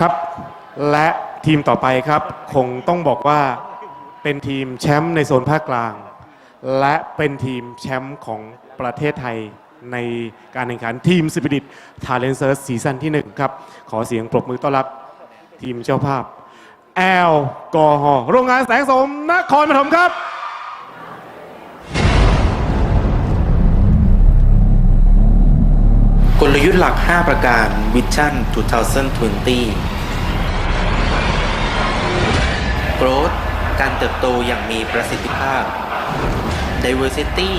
ครับ และทีมต่อไปครับ คงต้องบอกว่าเป็นทีมแชมป์ในโซนภาคกลาง และเป็นทีมแชมป์ของประเทศไทยในการแข่งขันทีมสปิริตทาเลนเซอร์ซีซั่นที่ 1 ครับ ขอเสียงปรบมือต้อนรับทีมเจ้าภาพ แอลกอฮอล์โรงงานแสงสมนครปฐมครับ กลยุทธ์หลัก 5 ประการ Vision 2020 Growth การเติบโตอย่างมีประสิทธิภาพ Diversity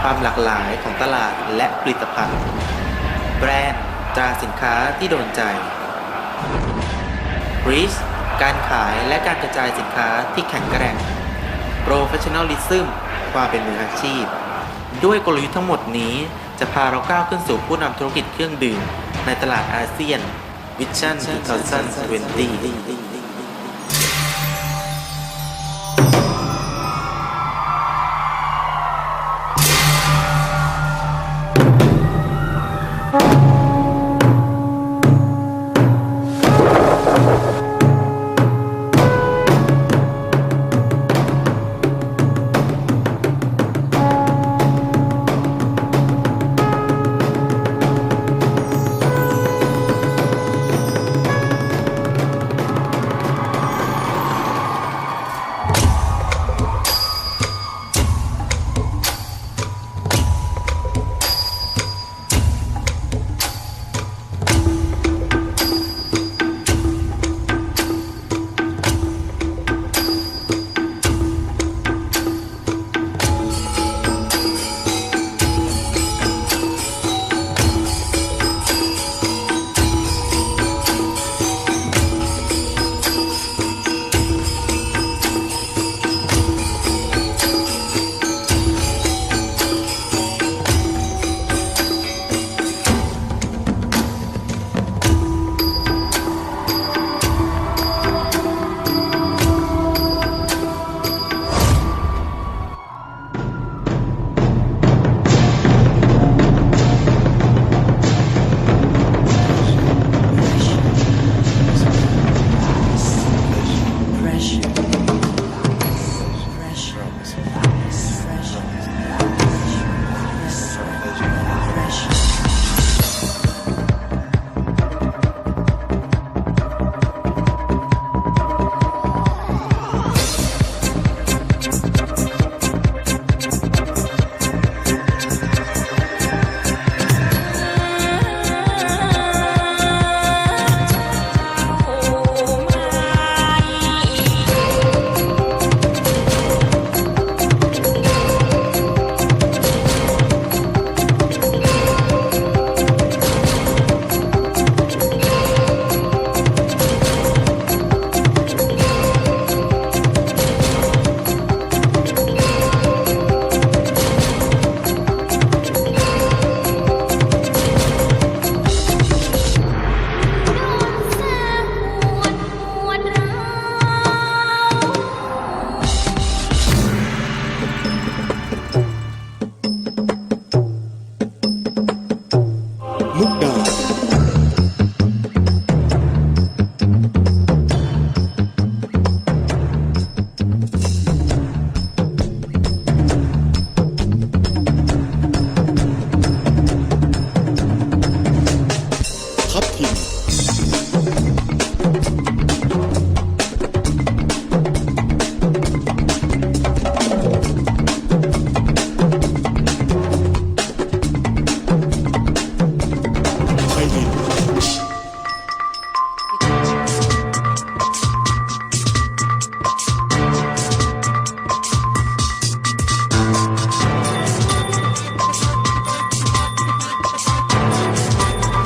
ความหลากหลายของตลาดและผลิตภัณฑ์แบรนด์ตราสินค้าที่โดนใจ Reach การขายและการกระจายสินค้าที่แข็งแกร่ง Professionalism ความเป็นมืออาชีพ ด้วยกลยุทธ์ทั้งหมดนี้ จะพาเราก้าวขึ้นสู่ผู้นำธุรกิจเครื่องดื่มในตลาดอาเซียน Vision 2020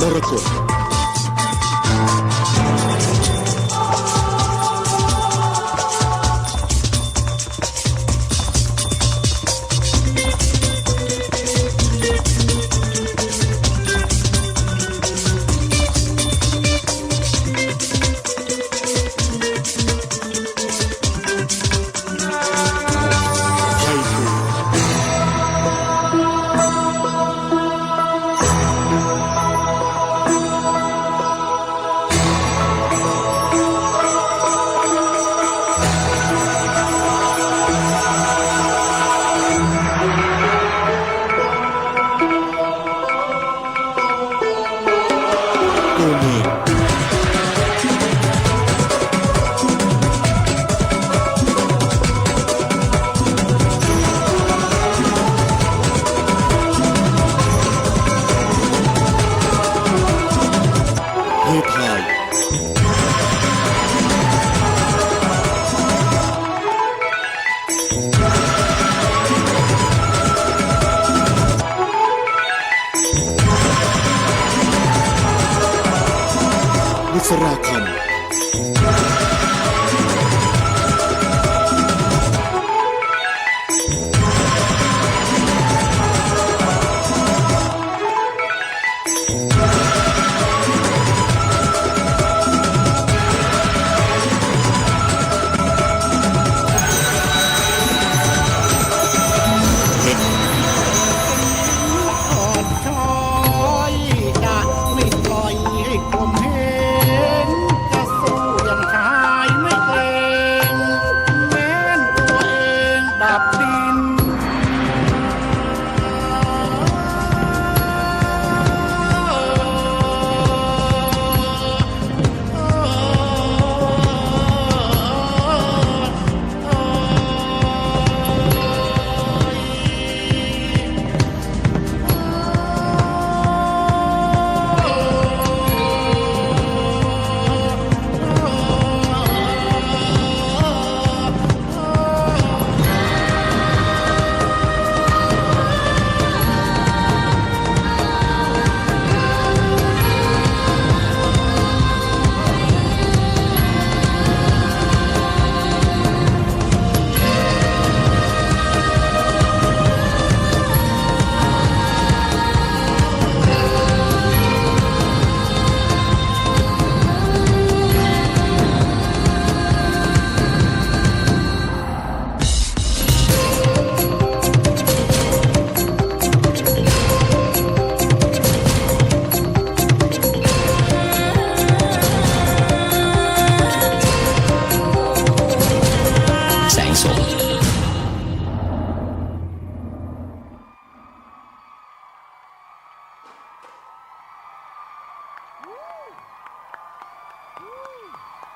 ม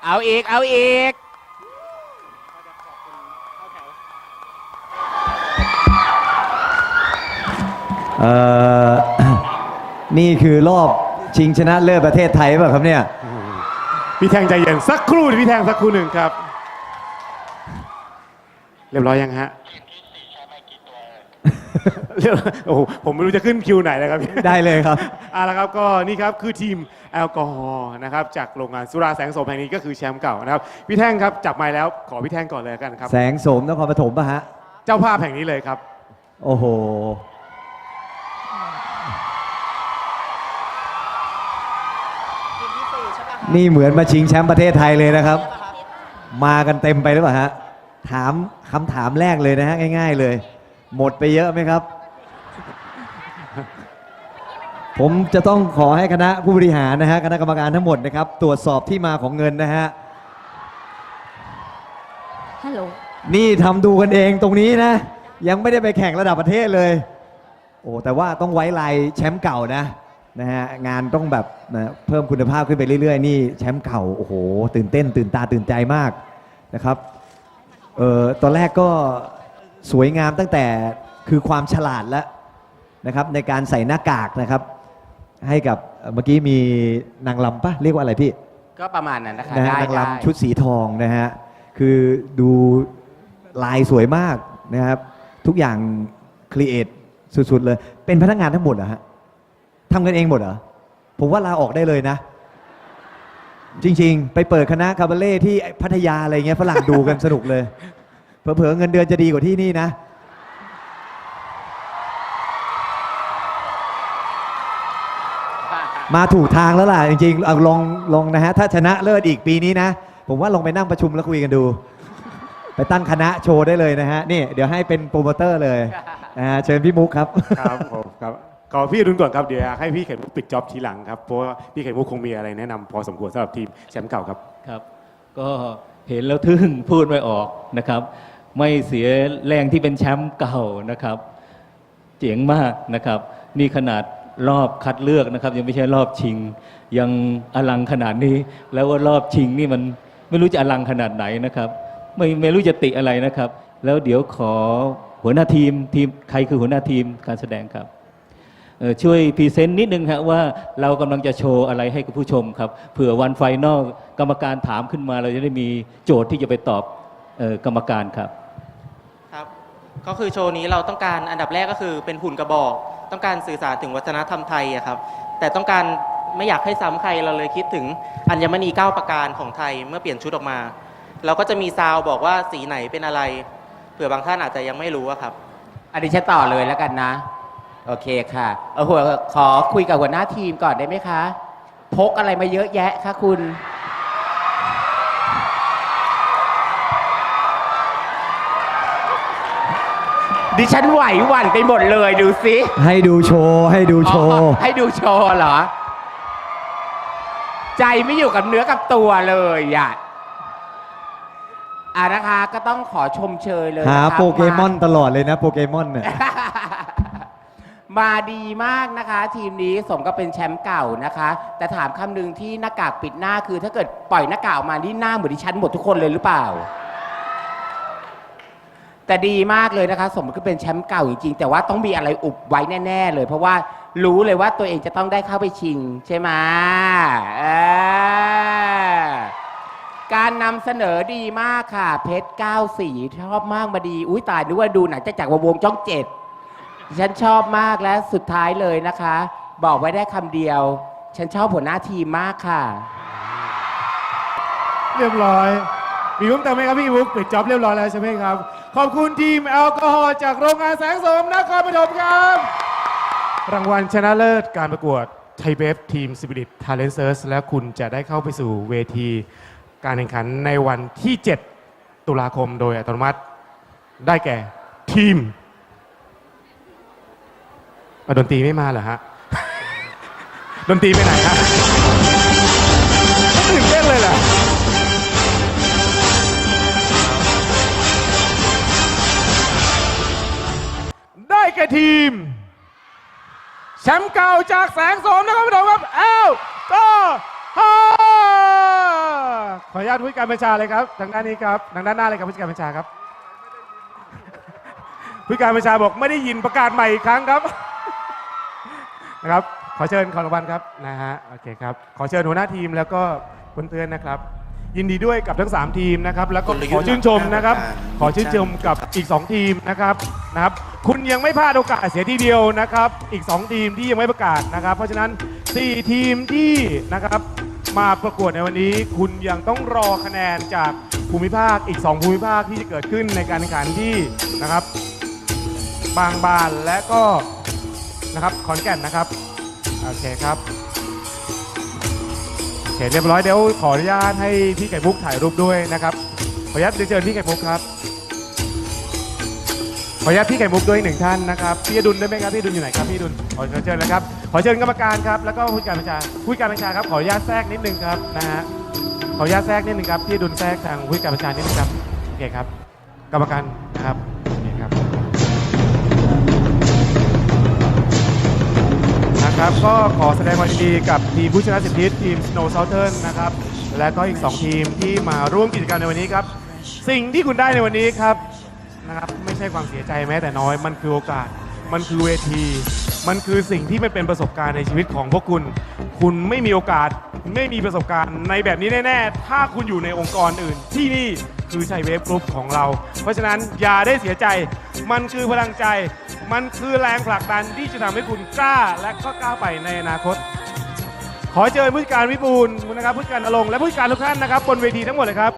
เอาอีก เอาอีก เอ่อ นี่คือรอบชิงชนะเลิศประเทศไทยป่ะครับเนี่ย พี่แทงใจเย็นสักครู่พี่แทงสักครู่หนึ่งครับ เรียบร้อยยังฮะ เรียบร้อยโอ้โหผมไม่รู้จะขึ้นคิวไหนเลยครับ ได้เลยครับ เอาละครับก็นี่ครับคือทีมแอลกอฮอล์นะครับจากโรงงานสุราแสงโสมแห่งนี้ก็คือแชมป์เก่านะครับพี่แท่งครับจับไม้แล้วขอพี่แท่งก่อนเลยกันครับ แสงโสมนครปฐมป่ะฮะ เจ้าภาพแห่งนี้เลยครับ โอ้โหนี่เหมือนมาชิงแชมป์ประเทศไทยเลยนะครับ มากันเต็มไปหรือเปล่าฮะ ถามคำถามแรกเลยนะฮะง่าย ๆเลย หมดไปเยอะไหมครับ ผมจะต้องขอให้คณะผู้บริหารนะฮะคณะกรรมการทั้งหมดนะครับ ตรวจสอบที่มาของเงินนะฮะ ฮัลโหล นี่ทำดูกันเองตรงนี้นะ ยังไม่ได้ไปแข่งระดับประเทศเลย โอ้แต่ว่าต้องไว้ลายแชมป์เก่านะนะฮะงานต้องแบบนะเพิ่มคุณภาพขึ้นไปเรื่อยๆ นี่แชมป์เก่าโอ้โหตื่นเต้น ตื่นตาตื่นใจมากนะครับเออตอนแรกก็ สวยงามตั้งแต่คือความฉลาดแล้วนะครับในการใส่หน้ากากนะครับ ให้กับเอ่อเมื่อกี้มีนางลำปะเรียกว่าอะไรพี่ก็ประมาณนั้นนะคะนะฮะได้นางได้รำชุดสีทองนะฮะคือดูลายสวยมากนะครับ ทุกอย่างครีเอทสุดๆเลย เป็นพนักงานทั้งหมดเหรอฮะทำกันเองหมดเหรอ ผมว่าลาออกได้เลยนะ จริงๆ ไปเปิดคณะคาบาเล่ที่พัทยาอะไรเงี้ยฝรั่งดูกันสนุกเลย เผลอๆเงินเดือนจะดีกว่าที่นี่นะ มาถูกทางแล้วล่ะ จริงๆเอาลองลองนะฮะ ถ้าชนะเลิศอีกปีนี้นะ ผมว่าลองไปนั่งประชุมแล้วคุยกันดู ไปตั้งคณะโชว์ได้เลยนะฮะ นี่ เดี๋ยวให้เป็นโปรโมเตอร์เลยนะฮะเชิญพี่มุกครับ ครับผมครับขอพี่อดุลก่อนครับเดี๋ยวอยากให้พี่ไข่มุกปิดจ็อบทีหลังครับเพราะว่าพี่ไข่มุกคงมีอะไรแนะนำพอสมควรสำหรับทีมแชมป์เก่าครับ ครับ ก็เห็นแล้วทึ่งพูดไม่ออกนะครับ ไม่เสียแรงที่เป็นแชมป์เก่านะครับ เจ๋งมากนะครับ นี่ขนาดรอบคัดเลือกนะครับ ยังไม่ใช่รอบชิง ยังอลังขนาดนี้ แล้วว่ารอบชิงนี่มันไม่รู้จะอลังขนาดไหนนะครับ ไม่ไม่รู้จะติอะไรนะครับ แล้วเดี๋ยวขอหัวหน้าทีมทีมใครคือหัวหน้าทีมการแสดงครับช่วยพรีเซนต์นิดนึงฮะว่าเรากำลังจะโชว์อะไรให้กับผู้ชมครับเผื่อวันไฟนอลกรรมการถามขึ้นมา เราจะได้มีโจทย์ที่จะไปตอบออกรรมการครับ ก็คือโชว์นี้เราต้องการอันดับแรกก็คือเป็นหุ่นกระบอก ต้องการสื่อสารถึงวัฒนธรรมไทยอะครับ แต่ต้องการไม่อยากให้ซ้ำใครเราเลยคิดถึงอัญมณี 9 ประการของไทยเมื่อเปลี่ยนชุดออกมา เราก็จะมีซาวบอกว่าสีไหนเป็นอะไร เผื่อบางท่านอาจจะยังไม่รู้อะครับ อันนี้ฉันต่อเลยแล้วกันนะ โอเคค่ะเออหัวขอคุยกับหัวหน้าทีมก่อนได้ไหมคะ พกอะไรมาเยอะแยะคะคุณ ดิฉันไหวหวั่นไปหมดเลยดูสิให้ดูโชว์ ให้ดูโชอ๋อว์ให้ดูโชว์เหรอ ใจไม่อยู่กับเนื้อกับตัวเลยอะอะนะคะ ก็ต้องขอชมเชยเลยหานะคะโปเกมอนตลอดเลยนะโปเกมอนเนี่ย มาดีมากนะคะ ทีมนี้สมกับเป็นแชมป์เก่านะคะ แต่ถามคำหนึ่งที่หน้ากากปิดหน้าคือ ถ้าเกิดปล่อยหน้ากากออกมานี่หน้าเหมือนดิฉันหมดทุกคนเลยหรือเปล่า แต่ดีมากเลยนะคะ สมกับเป็นแชมป์เก่าจริงๆ แต่ว่าต้องมีอะไรอุบไว้แน่ ๆ เลย เพราะว่ารู้เลยว่าตัวเองจะต้องได้เข้าไปชิง ใช่ไหมเออการนำเสนอดีมากค่ะ เพชรเก้าสีชอบมากมาดี อุ้ยตายนึกว่าดูหนังจากจากรวงศ์ช่องเจ็ดฉันชอบมากและสุดท้ายเลยนะคะ บอกไว้ได้คำเดียว ฉันชอบหัวหน้าทีมมากค่ะ เรียบร้อย มีเพิ่มเติมไหมครับพี่บุ๊กปิดจ็อบเรียบร้อยแล้วใช่ไหมครับ ขอบคุณทีมแอลกอฮอล์จากโรงงานแสงสมนครปฐมครับ รางวัลชนะเลิศการประกวดไทยเบฟทีมซิบิลิตทาเลนเซอร์สและคุณจะได้เข้าไปสู่เวที การแข่งขันในวันที่ 7 ตุลาคมโดยอัตโนมัติ ได้แก่ทีมอะดนตรีไม่มาเหรอฮะ ดนตรีไปไหนฮะ แก่ทีม แชมป์เก่าจากแสงโสมนะครับผู้ชมครับเอ้าก็ฮาขออนุญาตผู้การบัญชาเลยครับทางด้านนี้ครับทางด้านหน้าเลยครับผู้การบัญชาครับผู้การบัญชาบอกไม่ได้ยินประกาศใหม่อีกครั้งครับนะครับขอเชิญขอรางวัลครับนะฮะโอเคครับขอเชิญหัวหน้าทีมแล้วก็เพื่อนๆนะครับ ยินดีด้วยกับทั้ง 3 ทีมนะครับแล้วก็กลยุทธ์ขอชื่นชมนะครับหลักการขอชื่นชมกับอีก 2 ทีมนะครับนะครับ คุณยังไม่พลาดโอกาสเสียทีเดียวนะครับ อีก 2 ทีมที่ยังไม่ประกาศนะครับ เพราะฉะนั้น 4 ทีมที่นะครับมาประกวดในวันนี้ คุณยังต้องรอคะแนนจากภูมิภาคอีก 2 ภูมิภาคที่จะเกิดขึ้นในการแข่งขันที่นะครับ บางบานและก็นะครับขอนแก่นนะครับโอเคครับโอ เคเรียบร้อยเดี๋ยวขออนุญาตให้พี่ไก่มุกถ่ายรูปด้วยนะครับขออนุญาตเรียนเชิญพี่ไก่มุกครับขออนุญาตพี่ไก่มุกด้วยหนึ่งท่านนะครับพี่อดุลได้ไหมครับพี่อดุลอยู่ไหนครับพี่อดุลขอเชิญเลยครับขอเชิญกรรมการครับแล้วก็ผู้การบัญชาผู้การบัญชาครับขออนุญาตแทรกนิดนึงครับนะฮะขออนุญาตแทรกนิดนึงครับพี่อดุลแทรกทางผู้การบัญชานิดนึงครับโอเคครับ กรรมการนะครับโอเคครับ นะครับ ก็ขอแสดงความยินดีกับทีมผู้ชนะสิทธิทีม Snow Southern นะครับ และก็อีก 2 ทีมที่มาร่วมกิจกรรมในวันนี้ครับ สิ่งที่คุณได้ในวันนี้ครับนะครับไม่ใช่ความเสียใจแม้แต่น้อย มันคือโอกาส มันคือเวที มันคือสิ่งที่มันเป็นประสบการณ์ในชีวิตของพวกคุณ คุณไม่มีโอกาส ไม่มีประสบการณ์ในแบบนี้แน่ ๆ ถ้าคุณอยู่ในองค์กรอื่นที่นี่ คือชัยเวฟกรุ๊ปของเรา เพราะฉะนั้นอย่าได้เสียใจ มันคือพลังใจ มันคือแรงผลักดันที่จะทำให้คุณกล้าและก็ก้าวไปในอนาคต ขอเชิญผู้จัดการวิบูลย์นะครับผู้จัดการอลงค์และผู้จัดการทุกท่านนะครับบนเวทีทั้งหมดเลยครับ